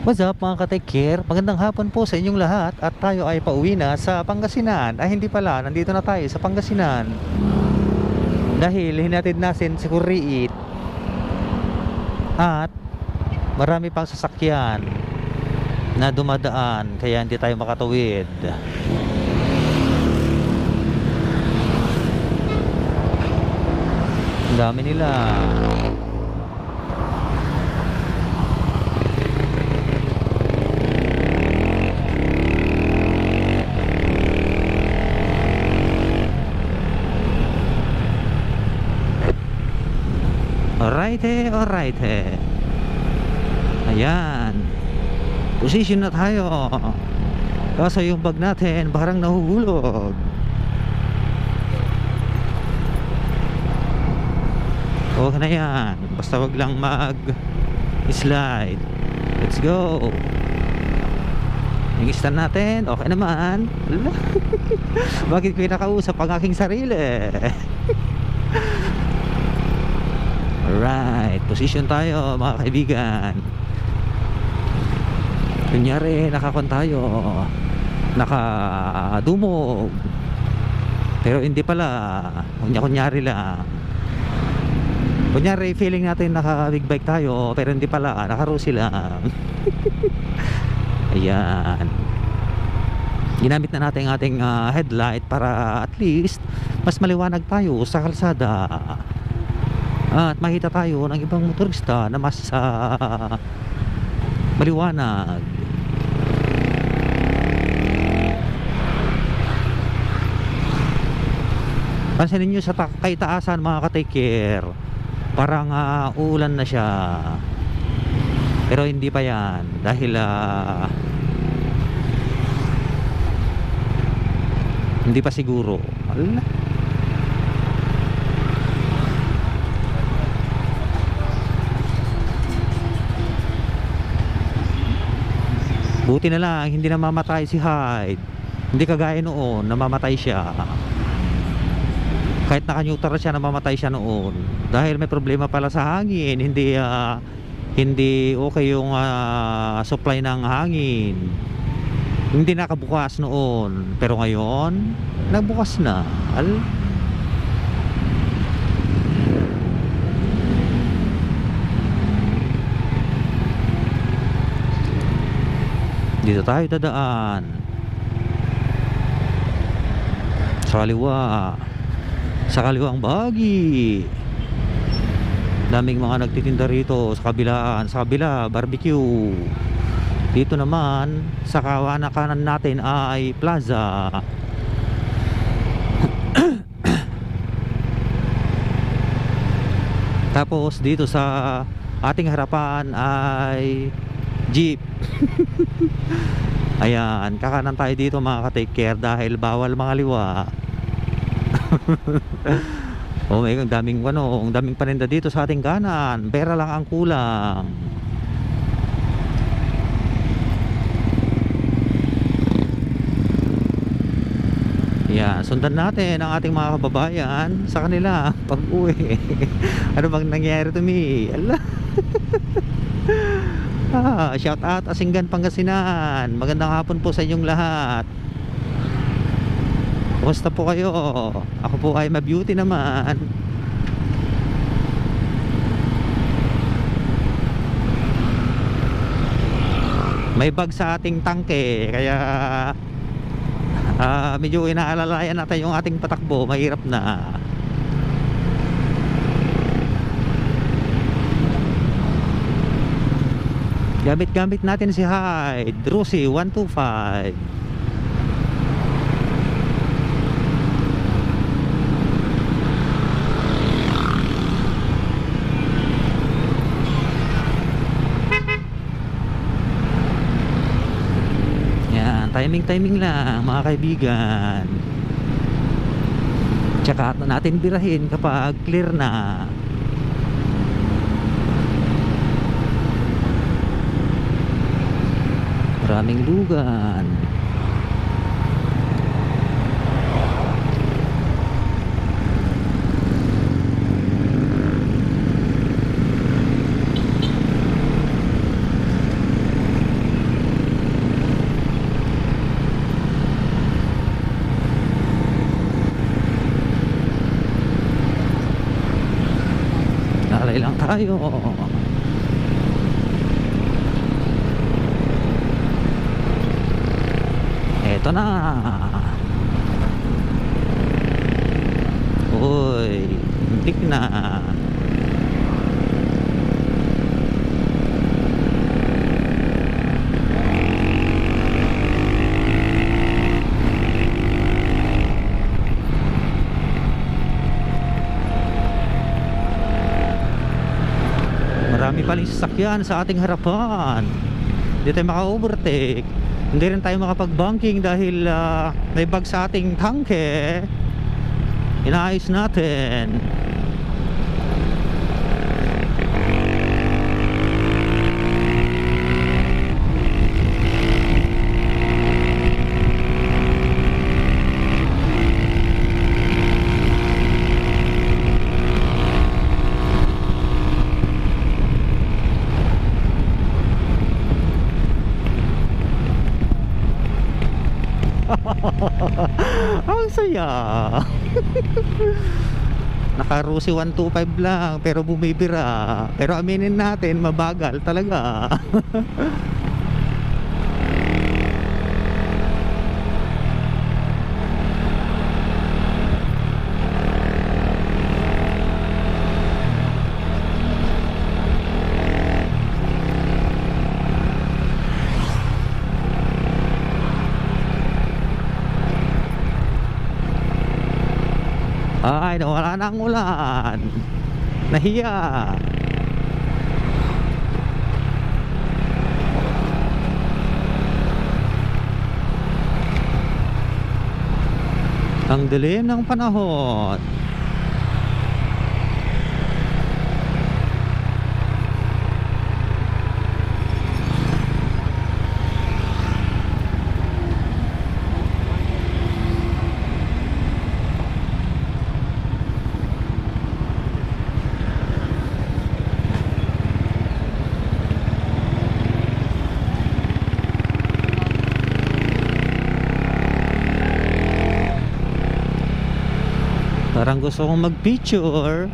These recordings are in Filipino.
What's up mga ka-take care? Magandang hapon po sa inyong lahat at tayo ay pauwi na sa Pangasinan. Ay hindi pala, nandito na tayo sa Pangasinan. Dahil hinatid natin si Kuriit at marami pang sasakyan na dumadaan kaya hindi tayo makatawid. Ang dami nila. Alright eh, alright eh. Ayan. Position na tayo. Kaso yung bag natin parang nahuhulog. Okay na yan. Basta wag lang mag slide. Let's go. Yung stand natin, okay naman. Bakit ko ang aking sarili? Alright, position tayo mga kaibigan. Kunyari, nakakon tayo. Nakadumog. Pero hindi pala. Kunya-kunyari lang. Kunyari, feeling natin naka-big bike tayo. Pero hindi pala. Naka-rusi lang. Ayan. Ginamit na natin ating ah, headlight para at least mas maliwanag tayo sa kalsada. At makita tayo ng ibang motorista na mas ah, maliwanag. Pansinin nyo sa ta- kay mga ka-take. Parang ah, uulan na siya. Pero hindi pa yan. Dahil ah, hindi pa siguro. Ala. Buti na lang, hindi namamatay si Hyde. Hindi kagaya noon, namamatay siya. Kahit naka-neutral siya, namamatay siya noon. Dahil may problema pala sa hangin, hindi ah, hindi okay yung ah, supply ng hangin. Hindi nakabukas noon, pero ngayon nagbukas na. Al Dito tayo dadaan. Sa kaliwa. Sa kaliwang bahagi. Daming mga nagtitinda rito sa kabilaan. Sa kabila, barbecue. Dito naman, sa kawanan kanan natin ay plaza. Tapos dito sa ating harapan ay jeep. Ayan, kakanan tayo dito mga ka-take care dahil bawal mga liwa. oh may daming ano, ang daming paninda dito sa ating kanan. Pera lang ang kulang. Yan, sundan natin ang ating mga kababayan sa kanila pag uwi. ano bang nangyayari to me? Ala. Ah, shout out Asinggan Pangasinan. Magandang hapon po sa inyong lahat. Kumusta po kayo? Ako po ay ma-beauty naman. May bag sa ating tangke kaya ah, medyo inaalalayan natin yung ating patakbo, mahirap na. Gamit-gamit natin si Hyde, Rusi 125. Yan, timing-timing lang mga kaibigan. Tsaka natin birahin kapag clear na. maraming lugan. Tayo. Paling sasakyan sa ating harapan. Hindi tayo maka-overtake. Hindi rin tayo makapag-banking dahil ah, may bag sa ating tangke. Inaayos natin. Saya. Naka-Rusi 125 lang pero bumibira. Pero aminin natin, mabagal talaga. Ay, nawala na ang ulan. Nahiya. Ang dilim ng panahon. Parang gusto kong mag-picture.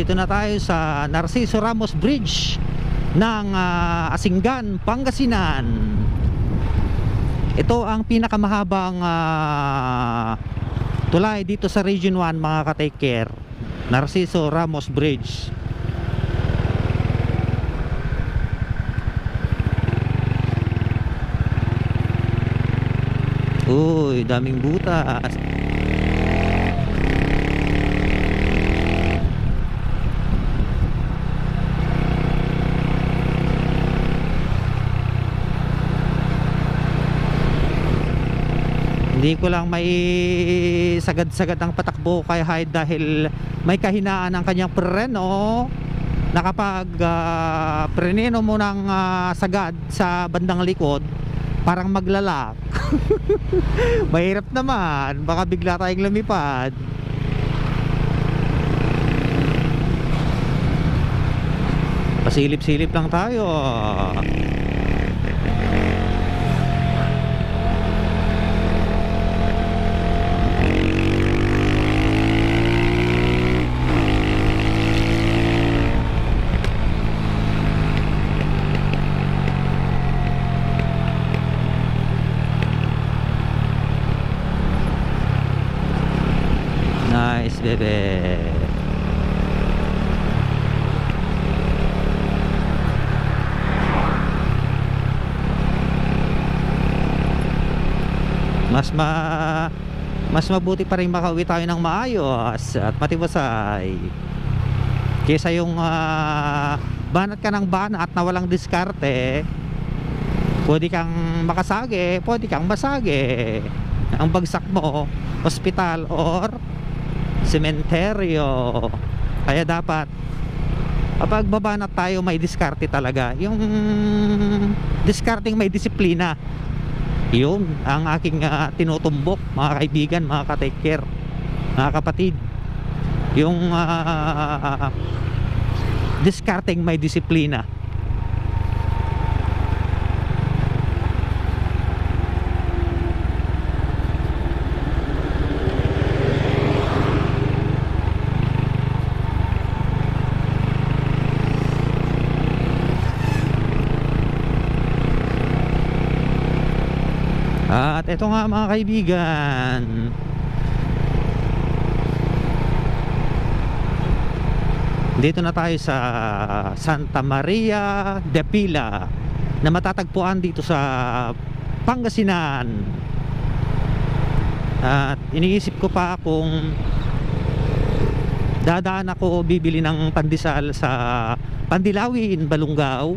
Nandito na tayo sa Narciso Ramos Bridge ng ah, Asinggan, Pangasinan. Ito ang pinakamahabang ah, tulay dito sa Region 1 mga ka-take care. Narciso Ramos Bridge. Uy, daming butas. Hindi ko lang may sagad-sagad ang patakbo kay Hyde dahil may kahinaan ang kanyang preno. Na kapag ah, preneno mo ng ah, sagad sa bandang likod parang maglalak. Mahirap naman. Baka bigla tayong lumipad. Pasilip-silip lang tayo Nice, bebe. Mas ma mas mabuti pa rin makauwi tayo ng maayos at matibasay. Kesa yung ah, banat ka ng banat na walang diskarte, pwede kang makasage, pwede kang masage. Ang bagsak mo, hospital or sementeryo. Kaya dapat kapag babanat tayo may diskarte talaga. Yung diskarting may disiplina. Yun ang aking ah, tinutumbok mga kaibigan, mga ka-take mga kapatid. Yung ah, diskarting may disiplina. At ito nga mga kaibigan. Dito na tayo sa Santa Maria de Pila na matatagpuan dito sa Pangasinan. At iniisip ko pa kung dadaan ako bibili ng pandesal sa Pandilawin, Balungaw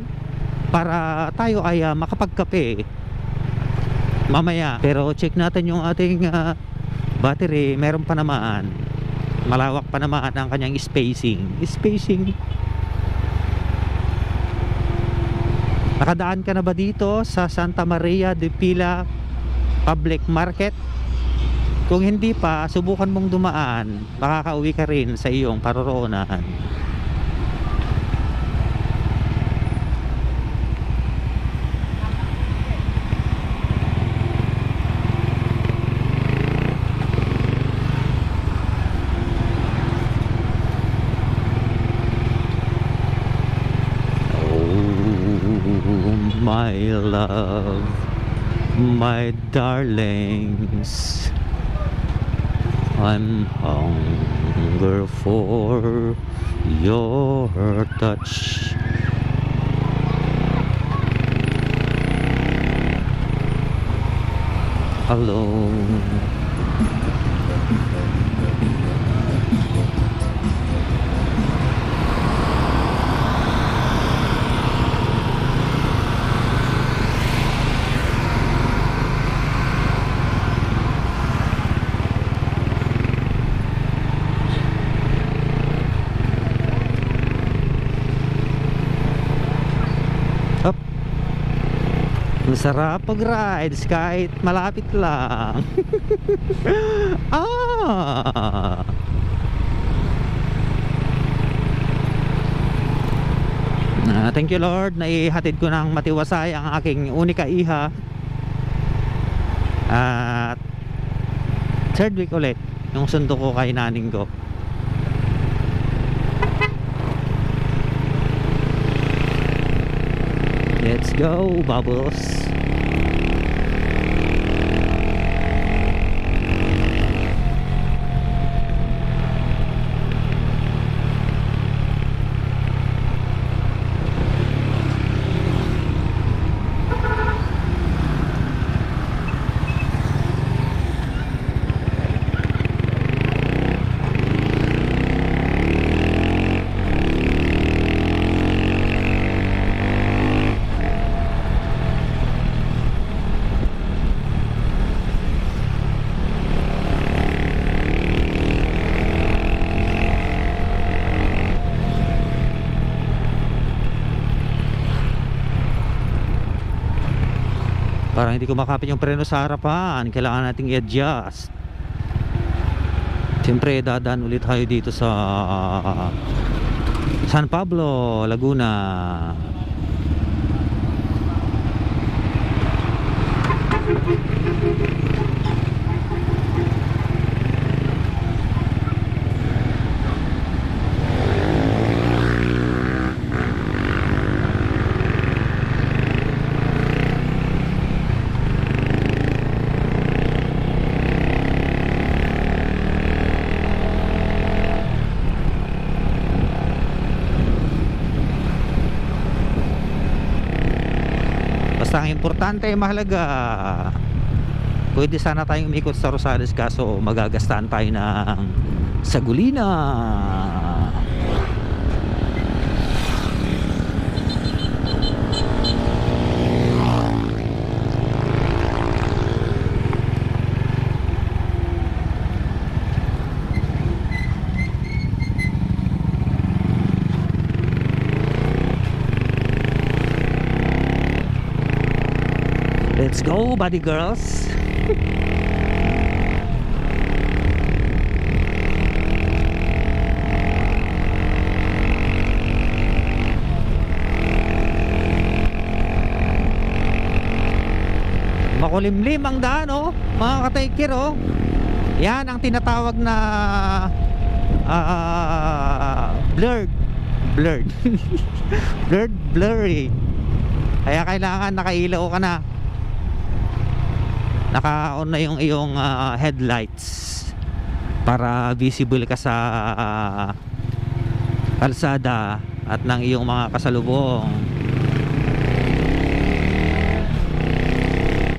para tayo ay ah, makapagkape mamaya. Pero check natin yung ating ah, battery. Meron pa naman. Malawak pa naman ang kanyang spacing. Spacing. Nakadaan ka na ba dito sa Santa Maria de Pila Public Market? Kung hindi pa subukan mong dumaan. Makakauwi ka rin sa iyong paroroonan my love, my darlings, I'm hunger for your touch. Alone. Sarap pag-rides kahit malapit lang. ah. Ah, thank you Lord na ihatid ko ng matiwasay ang aking unika iha. At third week ulit yung sundo ko kay naning ko. Go, Bubbles. Hindi kumakapit yung preno sa harapan, kailangan nating i-adjust. Siyempre, dadaan ulit tayo dito sa San Pablo, Laguna. Basta ang importante mahalaga. Pwede sana tayong umikot sa Rosales kaso magagastaan tayo ng sagulina. Go, buddy girls. Makulimlim ang daan, oh. Mga kataykir, oh. Yan ang tinatawag na ah, blurred. Blurred. blurred, blurry. Kaya kailangan nakailaw ka na. Naka-on na yung iyong ah, headlights para visible ka sa ah, kalsada at ng iyong mga kasalubong.